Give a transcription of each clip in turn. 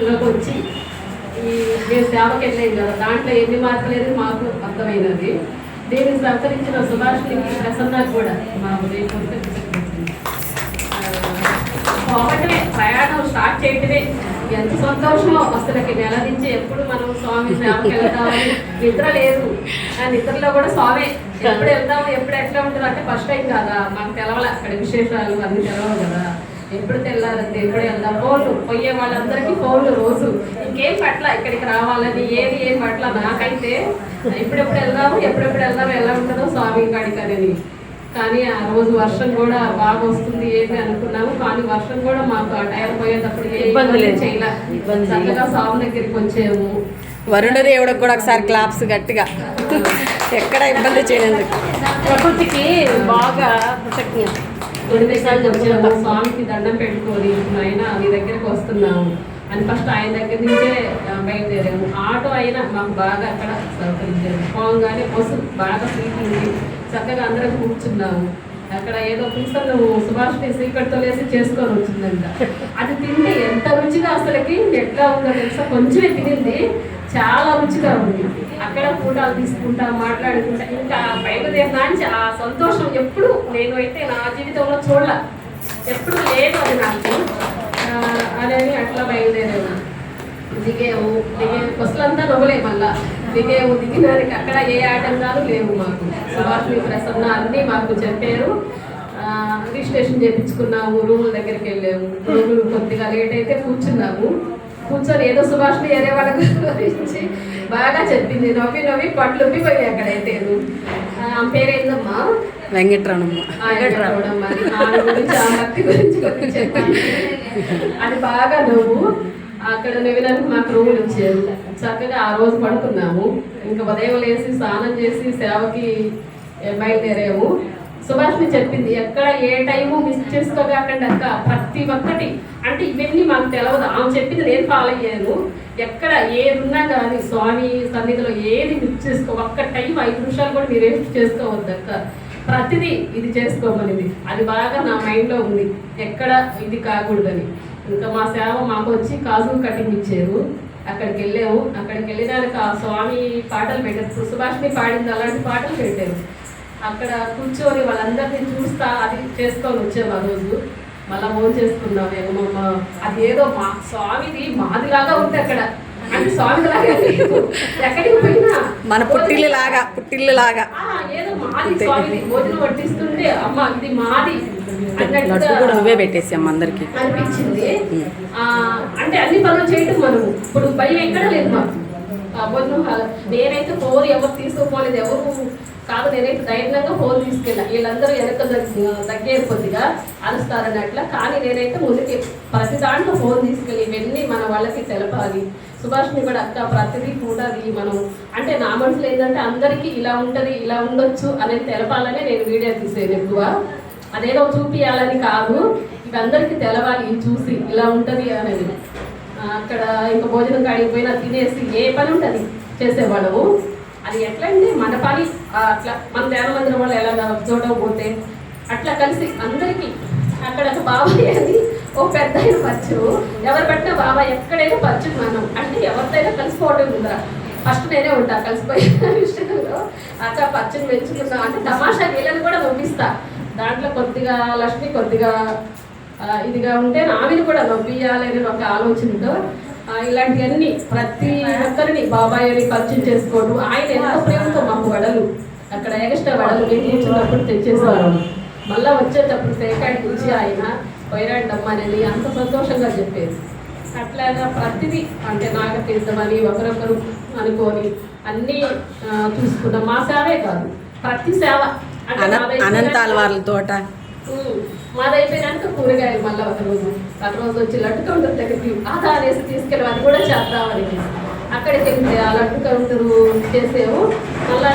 అందులోకి వచ్చి ఈ మేము సేవకి వెళ్ళేది కదా దాంట్లో ఎన్ని మార్పులు అనేది మాకు అర్థమైనది. దీన్ని సహకరించిన సుభాష్కి ప్రసన్న కూడా మా ఉదయపూర్వక పోవటమే ప్రయాణం స్టార్ట్ చేయటమే. ఎంత సంతోషమో అసలుకి నెల నుంచి ఎప్పుడు మనం స్వామి సేవకి వెళ్తామని నిద్ర లేదు. ఆ నిద్రలో కూడా స్వామి ఎప్పుడు వెళ్తాము ఎప్పుడు ఎట్లా ఉంటుంది అంటే ఫస్ట్ టైం కదా? మాకు తెలవాలి అక్కడ విశేషాలు అన్ని తెలవవు కదా. ఎప్పుడు తెల్లారంటే ఎప్పుడు వెళ్దాం ఫోన్లు. పోయే వాళ్ళందరికీ ఫోన్లు రోజు. ఇంకేం పట్ల ఇక్కడికి రావాలని ఏది ఏం పట్ల నాకైతే ఎప్పుడెప్పుడు వెళ్దాము ఎప్పుడెప్పుడు వెళ్దాము ఎలా ఉంటుందో స్వామి కాడికి అనేది కానీ ఆ రోజు వర్షం కూడా బాగా వస్తుంది ఏంటి అనుకున్నాము. కానీ వర్షం కూడా మాకు ఆ టైం పోయేటప్పుడు. చేయలే. ఇబ్బంది చక్కగా స్వామి దగ్గరికి వచ్చాము. వరుణ దేవుడికి కూడా ఒకసారి క్లాప్స్ గట్టిగా. ఎక్కడ ఇబ్బంది చేయలేదు ప్రకృతికి బాగా కృతజ్ఞత. ఎన్నిసార్లు వచ్చాము స్వామికి దండం పెట్టుకొని ఆయన నీ దగ్గరకు వస్తున్నాము అని ఫస్ట్ ఆయన దగ్గర నుంచే బయలుదేరాము. ఆటో అయినా మాకు బాగా అక్కడ సహకరించారు పోగానే బస్సు బాగా సీట్ ఉంది. చక్కగా అందరం కూర్చున్నాము. అక్కడ ఏదో పుస్తకం సుభాష్ని సీకట్తో వేసి చేసుకొని వచ్చిందంట. అది తింటే ఎంత రుచిగా అసలుకి ఎట్లా ఉందో తెలుసా? కొంచెమే తినింది చాలా రుచిగా ఉంది. అక్కడ ఫోటోలు తీసుకుంటా మాట్లాడుకుంటా ఇంకా బయలుదేరినా నుంచి ఆ సంతోషం. ఎప్పుడు నేను అయితే నా జీవితంలో చూడాల. ఎప్పుడు లేదు అది నాకు. ఆ, అట్లా బయలుదేరాము దిగేవు దిగే బస్సులంతా నవ్వలే మళ్ళా. దిగేవు దిగినానికి అక్కడ ఏ ఆటంకాలు లేవు మాకు. సుభాష్ని ప్రసన్న అన్నీ మాకు చెప్పారు. రిజిస్ట్రేషన్ చేయించుకున్నాము రూముల దగ్గరికి వెళ్ళాము. రూములు కొద్దిగా లేట్ అయితే కూర్చున్నాము. కూర్చొని ఏదో సుభాష్ని వేరే వాళ్ళ గురించి బాగా చెప్పింది. నవ్వి నవ్వి పట్లు ఉబ్బిపోయి అక్కడైతే. ఆ, ఆమె పేరేందమ్మా? వెంకటరమణ ఆయన చూడడం మరి ఆమె గురించి ఆ భక్తి గురించి చెప్పాలి. అది బాగా నువ్వు. అక్కడ నవ్వినానికి మాకు రూములు ఇచ్చారు. చక్కగా ఆ రోజు పడుకున్నాము. ఇంకా ఉదయం లేసి స్నానం చేసి సేవకి బయలుదేరాము. సుభాష్ని చెప్పింది ఎక్కడ ఏ టైము మిస్ చేసుకోకండి అక్క? ప్రతి ఒక్కటి. అంటే ఇవన్నీ మాకు తెలియదు ఆమె చెప్పింది నేను ఫాలో అయ్యాను. ఎక్కడ ఏదున్నా కానీ స్వామి సన్నిధిలో ఏది మిస్ చేసుకో ఒక్క టైం ఐదు నిమిషాలు కూడా మీరు ఏమి చేసుకోవద్దు అక్క. ప్రతిదీ ఇది చేసుకోమనిది. అది బాగా నా మైండ్లో ఉంది. ఎక్కడ ఇది కాకూడదని. ఇంకా మా సేవ మాకు వచ్చి కాజు కటింగ్ ఇచ్చారు అక్కడికి వెళ్ళాము అక్కడికి వెళ్ళినాక ఆ స్వామి పాటలు పెట్టారు. సుభాష్ని పాడింది అలాంటి పాటలు పెట్టారు. అక్కడ కూర్చొని వాళ్ళందరినీ చూస్తా అది చేసుకొని వచ్చాము ఆ రోజు. మళ్ళా ఫోన్ చేసుకున్నాం ఏమమ్మ అది ఏదో మా స్వామిది మాదిలాగా ఉంది అక్కడ. అంటే స్వామి లాగా లేదు ఎక్కడికి పోయినా మన పుట్టిల్లు లాగా పుట్టిల్లు లాగా ఏదో మాది స్వామిది. భోజనం వడ్డిస్తుంటే అమ్మ ఇది మాది. లడ్డు కూడా నువ్వే పెట్టేసి అందరికి. అనిపించింది. ఆ, అంటే అన్ని పనులు చేయటం మనం ఇప్పుడు భయం ఎక్కడ లేదు మాకు. హాల్ నేనైతే ఫోన్ ఎవరు తీసుకోపోలేదు ఎవరు కాదు నేనైతే ధైర్యంగా ఫోన్ తీసుకెళ్ళా. వీళ్ళందరూ వెనక దగ్గ- దగ్గేరు కొద్దిగా అరుస్తారన్నట్ల. కానీ నేనైతే ముందుకి ప్రతి దాంట్లో ఫోన్ తీసుకెళ్ళి ఇవన్నీ మన వాళ్ళకి తెలపాలి. సుభాష్ని కూడా అక్క ప్రతిదీ కూడా అది మనం అంటే నా మనసులో ఏంటంటే అందరికీ ఇలా ఉంటది ఇలా ఉండొచ్చు అనేది తెలపాలనే నేను వీడియో తీసేది ఎక్కువ. అదేదో చూపియాలని కాదు. ఇవి అందరికీ తెలవాలి చూసి ఇలా ఉంటుంది అనేది. అక్కడ ఇంకా భోజనం కాడికి పోయినా తినేసి ఏ పని ఉంటుంది చేసేవాళ్ళము. అది ఎట్లా మన పని అట్లా మన దేవమందిరం వాళ్ళు ఎలా చూడకపోతే అట్లా కలిసి అందరికీ అక్కడ ఒక బాబాయ్ అని ఓ పెద్ద ఆయన పచ్చు. ఎవరు పెట్టినా బాబాయ్ ఎక్కడైనా పచ్చు మనం. అంటే ఎవరితోనైనా కలిసిపోవడం ఉందా? ఫస్ట్ నేనే ఉంటా కలిసిపోయే విషయంలో అక్క పచ్చని పెంచుకున్నా అంటే తమాషా వీళ్ళని కూడా పంపిస్తా. దాంట్లో కొద్దిగా లక్ష్మి కొద్దిగా ఇదిగా ఉంటే ఆమెను కూడా నవ్వియాలనే ఒక ఆలోచనతో ఇలాంటివన్నీ ప్రతి ఒక్కరిని బాబాయ్ అని పరిచయం చేసుకోవడం ఆయన ఎంత ప్రేమతో మాకు వడలు అక్కడ ఎగస్ట్రా వడలు మేము కూర్చున్నప్పుడు తెచ్చేసేవారు. మళ్ళీ వచ్చేటప్పుడు సేకాడికి వచ్చి ఆయన పోయిరాండమ్మ అనేది అంత సంతోషంగా చెప్పేది. అట్లాగా ప్రతిదీ అంటే నాగతీర్థమని ఒకరొకరు అనుకొని అన్నీ చూసుకున్న చూసుకున్నాం మా సేవే కాదు ప్రతి సేవ అనంతాల వాళ్ళ తోట ఉమ్, మాదైపోయినాక కూరగాయలు మళ్ళీ ఒక రోజు ఒక రోజు వచ్చి లడ్డు కౌంటర్ దగ్గరికి ఆదా అనేసి తీసుకెళ్ళి అది కూడా చేద్దామని అక్కడికి వెళ్తే ఆ లడ్డు కౌంటర్ చేసేము మళ్ళీ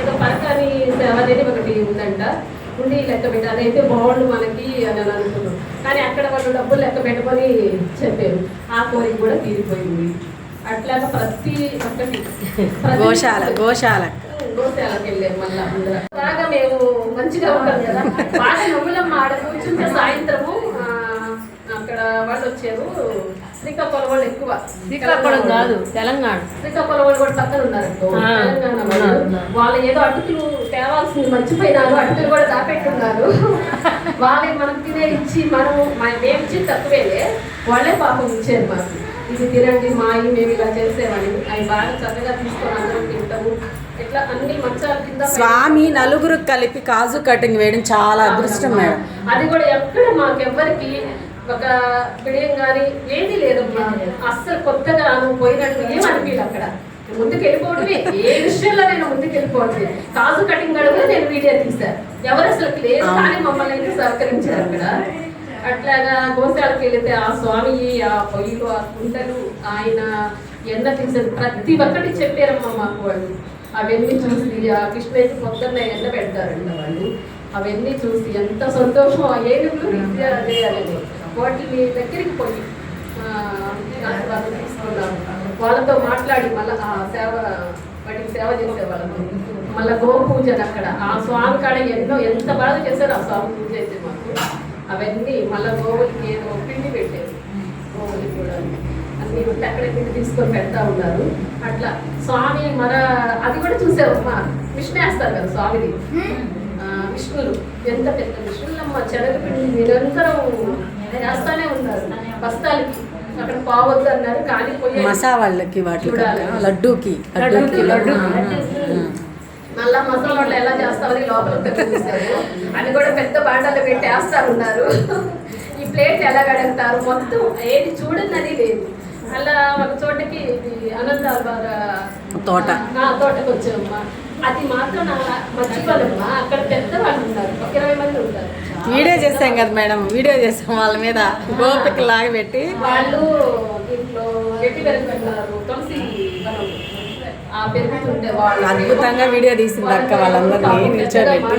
ఏదో పరకాని సేవ అనేది ఒకటి ఉందంట. ఉండి లెక్క పెట్టి అదైతే బాగుండు మనకి అని అని అనుకున్నాం. కానీ అక్కడ వాళ్ళు డబ్బులు లెక్క పెట్టుకొని చెప్పారు. ఆ కోరిక కూడా తీరిపోయింది. అట్లాగా ప్రతి ఒక్కటి గోశాల గోశాల గోశాలకు వెళ్ళాము మళ్ళా అందరం. బాగా మేము మంచిగా ఉంటాం కదా. ఆడ కూర్చుంటే సాయంత్రము అక్కడ వాళ్ళు వచ్చారు. శ్రీకాకుళం వాళ్ళు ఎక్కువ. శ్రీకాకుళం కాదు తెలంగాణ. శ్రీకాకుళం వాళ్ళు కూడా పక్కన ఉన్నారు తెలంగాణ వాళ్ళు. ఏదో అటుకులు తేవాల్సింది మర్చిపోయినారు అటుకులు కూడా దాపెట్టున్నారు. వాళ్ళే మనకు తినే ఇచ్చి మనం మన- మేము ఇచ్చి తక్కువేలే. వాళ్ళే పాపం ఇచ్చారు మాకు. ఇది తినండి మా అయ్యి మేము ఇలా చేసేవాడిని అవి బాగా చక్కగా తీసుకొని అందరం తింటాము ఇట్లా అన్ని మంచాల కింద స్వామి నలుగురు కలిపి కాజు కటింగ్ వేయడం చాలా అదృష్టం మేడం. అది కూడా ఎక్కడ మాకెవ్వరికి ఒక బిడియం కానీ ఏది లేదమ్మా అస్సలు కొత్తగా నువ్వు పోయినట్టు ఏం అనిపించదు అక్కడ. ముందుకు వెళ్ళిపోవడమే. ఏ విషయంలో నేను ముందుకు వెళ్ళిపోవడమే. కాజు కటింగ్ అడుగు నేను వీడియో తీశాను ఎవరు అసలు లేదు కానీ మమ్మల్ని అయితే సహకరించారు అక్కడ. అట్లాగా గోశాలకు వెళితే ఆ స్వామి ఆ పొయ్యిలు ఆ కుంటలు ఆయన ఎన్న తీసేది ప్రతి ఒక్కటి చెప్పారమ్మా మాకు వాళ్ళు. అవన్నీ చూసి ఆ కృష్ణయ్య పొద్దున్న ఎండ పెడతారంట వాళ్ళు. అవన్నీ చూసి ఎంత సంతోషం ఏనుగులు చేయాలని వాటిని దగ్గరికి పోయి వాళ్ళతో మాట్లాడి మళ్ళీ ఆ సేవ వాటికి సేవ చేసే వాళ్ళతో మళ్ళీ గోపూజన అక్కడ. ఆ స్వామి కాడ ఎన్నో ఎంత బాగా చేశారు ఆ స్వామి పూజ అయితే మాకు అవన్నీ మళ్ళీ గోవులకి ఏదో పిండి పెట్టారు. గోవులకి కూడా. అక్కడే పిండి తీసుకొని పెడతా ఉన్నారు. అట్లా స్వామి మర అది కూడా చూసావమ్మా విష్ణు వేస్తారు కదా స్వామిది. విష్ణులు. ఎంత పెద్ద విష్ణులమ్మ శనగపిండి నిరంతరం వేస్తానే ఉన్నారు. బస్తాలకి. అక్కడ పోవద్దు అన్నారు కానీ పోయే మసావాళ్ళకి వాటికి చూడాలి. లడ్డూకి లడ్డూకి లడ్డూకి, లడ్డు మళ్ళా మసాలా వాళ్ళు ఎలా చేస్తామని లోపల పెట్టేస్తారు అని కూడా పెద్ద బాండాలు పెట్టి వేస్తా ఉన్నారు. ఈ ప్లేట్ ఎలా కడుగుతారు మొత్తం ఏది చూడన్నది లేదు. అలా ఒక చోటకి ఇది తోట. తోటకి వచ్చామమ్మా. అది మాత్రం మర్చిపోదమ్మా అక్కడ పెద్ద వాళ్ళు ఉన్నారు. ఒక ఇరవై మంది ఉంటారు. వీడియో చేసాం కదా మేడం. వీడియో చేసాం వాళ్ళ మీద. గోపిక లాగా పెట్టి. వాళ్ళు దీంట్లో గట్టి తులసి అద్భుతంగా వీడియో తీసింది అక్క వాళ్ళందరినీ నిల్చోబెట్టి.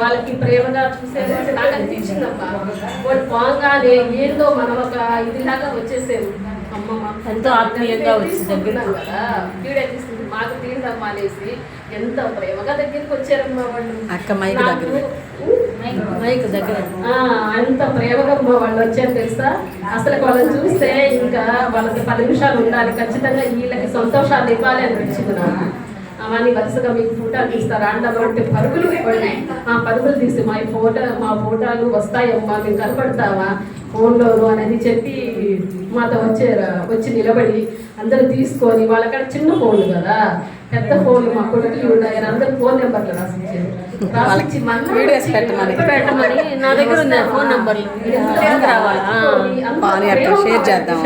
వాళ్ళకి ప్రేమగా చూసేది నాకు అనిపించిందమ్మా. వాళ్ళు బాగానే ఏందో మనం ఒక ఇదిలాగా వచ్చేసేది. ఎంతో ఆత్మీయంగా వచ్చి మాకు తీరిందమ్మా అనేసి ఎంత ప్రేమగా దగ్గరికి వచ్చారమ్మా వాళ్ళు అక్క మైక్ దగ్గర. మైక్ దగ్గర. ఆ, అంత ప్రేమగా వాళ్ళు వచ్చారు తెలుసా? అసలు వాళ్ళని చూస్తే ఇంకా వాళ్ళకి పది నిమిషాలు ఉండాలి ఖచ్చితంగా వీళ్ళకి సంతోషాలు ఇవ్వాలి అని వచ్చింది నాకు. అవన్నీ వరుసగా మీకు ఫోటోలు తీస్తారా? అంటారు అంటే పరుగులు ఇవ్వండి. ఆ పరుగులు తీసి మా ఈ ఫోటో మా ఫోటోలు వస్తాయమ్మా మేము కనపడతావా? ఫోన్లోను అనేది చెప్పి మాతో వచ్చారు వచ్చి నిలబడి అందరూ తీసుకొని వాళ్ళక్కడ చిన్న ఫోన్లు కదా. పెద్ద ఫోన్లు మా కొడుకులు ఉన్నాయి అందరూ ఫోన్ నెంబర్లు రాసిచ్చారు. వచ్చి పెట్టమని. నా దగ్గర ఫోన్ నంబర్లు. రావాలా షేర్ చేద్దాం.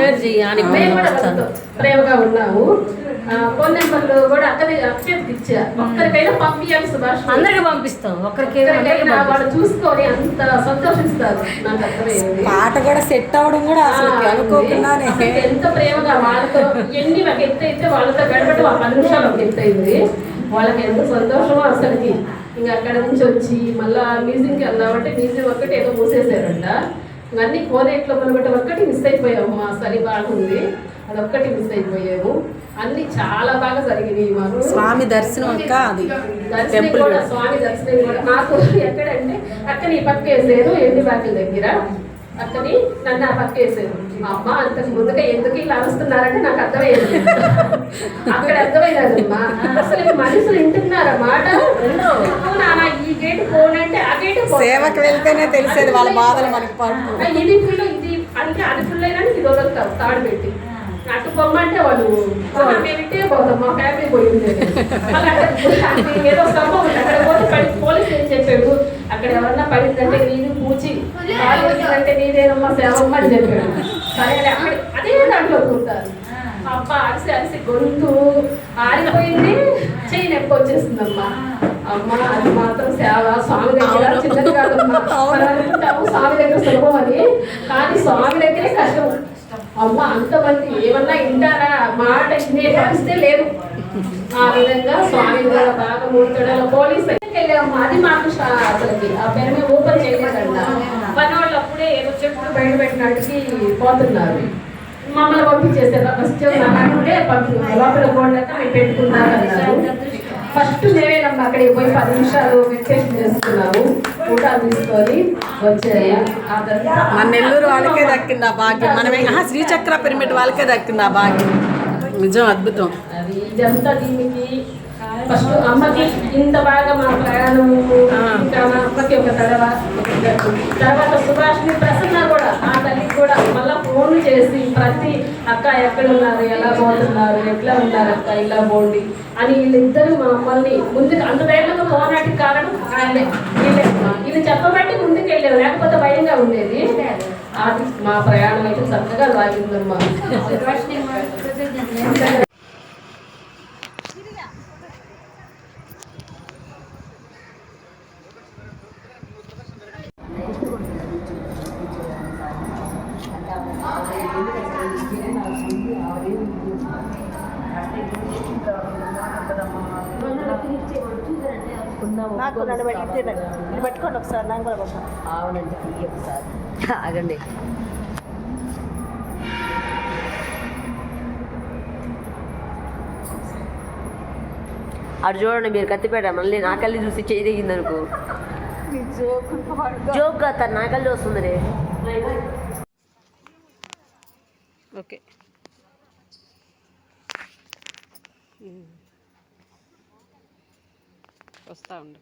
ప్రేమగా ఉన్నాము ఆ, ఫోన్ నెంబర్లు కూడా అక్కడే అక్షయకి ఇచ్చా ఒక్కరికైనా పంపించాలి సుభాష్. అందరికి పంపిస్తాం. ఒక్కరికి ఒక్కరికైనా వాళ్ళు చూసుకొని అంత సంతోషిస్తారు. నాకు అర్థమైంది. పాట కూడా సెట్ అవ్వడం కూడా అసలు అనుకోకుండానే. ఎంత ప్రేమగా వాళ్ళతో ఎన్ని ఒక ఎత్తు అయితే వాళ్ళతో గడపడం ఆ పది నిమిషాలు ఒక ఎత్తు అయింది వాళ్ళకి ఎంత సంతోషమో అసలుకి. ఇంకా అక్కడ నుంచి వచ్చి మళ్ళా మ్యూజియంకి వెళ్దామంటే మ్యూజియం ఒక్కటి ఏదో మూసేసారంట ఇంకా అన్ని కోనేట్లో మనబట్టి ఒక్కటి మిస్ అయిపోయాము మా చలి బాగుంది. అదొక్కటి మిస్ అయిపోయాము అన్ని చాలా బాగా జరిగినాయి మాకు. స్వామి దర్శనం అది. దర్శనం కూడా స్వామి దర్శనం కూడా. నాకు ఎక్కడంటే అక్కని ఈ పక్క వేసారు ఎండి బాకిల దగ్గర. అక్కని నన్ను ఆ పక్క వేసారు మా అమ్మ అంతకు ముందుగా ఎందుకు ఇలా అరుస్తున్నారంటే నాకు అర్థమయ్యేది అక్కడ అర్థమయ్యేదమ్మా అసలు మనుషులు వింటున్నారా మాట? "ఓ నాన్న, ఈ గేటు పోనంటే ఆ గేటు పో." సేవకు వెళ్తేనే తెలిసేది వాళ్ళ బాధలు మనకి ఇది ఫుల్ ఇది అంటే అది అయినా ఇది వదులుతారు తాడు పెట్టి. అటు పొమ్మంటే వాళ్ళు "ఆహా, మేము ఇట్టే పోతాం మా ఫ్యామిలీ పోయింది ఏదో స్తంభం ఉంది అక్కడ పోతే పడి పోలీస్ ఏం చెప్పాడు అక్కడ పడిందంటే నీది పూచి. కాలు వచ్చిందంటే నీదేనమ్మా సేవమ్మ అని చెప్పాడు. సరే అక్కడ అదే దాంట్లో కూతారు అబ్బా అరిసి అరిసి గొంతు ఆరిపోయింది. చెయ్యి నొప్పి వచ్చేసిందమ్మా. అమ్మ అది మాత్రం సేవ. స్వామి దగ్గర. చిన్నది కాదమ్మా. స్వామి దగ్గర సులభం అని కానీ స్వామి దగ్గరే కష్టం. అమ్మ అంతమంది ఏమన్నా వింటారా? మాట పరిస్థితే లేదు. ఆ విధంగా స్వామి కూడా బాగా మూర్తుడు పోలీస్ వెళ్ళాము. అది మాకు అసలుకి ఆ పెరమే ఓపెన్ చేయలేదంట పని వాళ్ళు అప్పుడే ఏదో చెప్పుడు బయట పెట్టినట్టుకి పోతున్నారు. మమ్మల్ని పంపించేసారు ఫస్ట్ అంటే పంపి లోపల పోండాక మేము పెట్టుకున్నారు అన్నారు. ఫస్ట్ మేమేనమ్మా అక్కడికి పోయి పది నిమిషాలు మెడిటేషన్ చేసుకున్నాము ఊటాలు తీసుకొని వచ్చాయి మన నెల్లూరు వాళ్ళకే దక్కింది ఆ భాగ్యం. మనమే ఆహా, శ్రీచక్ర పిరమిడ్ వాళ్ళకే దక్కింది ఆ భాగ్యం. నిజం అద్భుతం. అది ఇదంతా దీనికి ఫస్ట్ అమ్మకి ఇంత బాగా మా ప్రయాణం ఇంకా మా అమ్మకి ఒక తడవ తర్వాత సుభాష్ని ప్రసన్న కూడా ఆ తల్లికి కూడా మళ్ళీ ఫోన్ చేసి ప్రతి అక్క ఎక్కడ ఉన్నారు ఎలా పోతున్నారు ఎట్లా ఉన్నారు అక్క ఇలా పోండి అని వీళ్ళిద్దరూ మా మమ్మల్ని ముందుకు అంత ధైర్యంగా పోనాటికి కారణం వీళ్ళే ఇది చెప్పబట్టి ముందుకు వెళ్ళారు లేకపోతే భయంగా ఉండేది. అది మా ప్రయాణం అయితే చక్కగా సాగిందమ్మా. నాకు నన్ను పెట్టి పెట్టుకోండి ఒకసారి నాకు కూడా అవునండి ఒకసారి. ఆగండి అటు చూడండి మీరు కత్తిపేట మళ్ళీ నా కళ్ళు చూసి చేయి దిగింది అనుకో జోక్ కాదు తను నా కళ్ళు వస్తుంది రే వస్తా ఉండు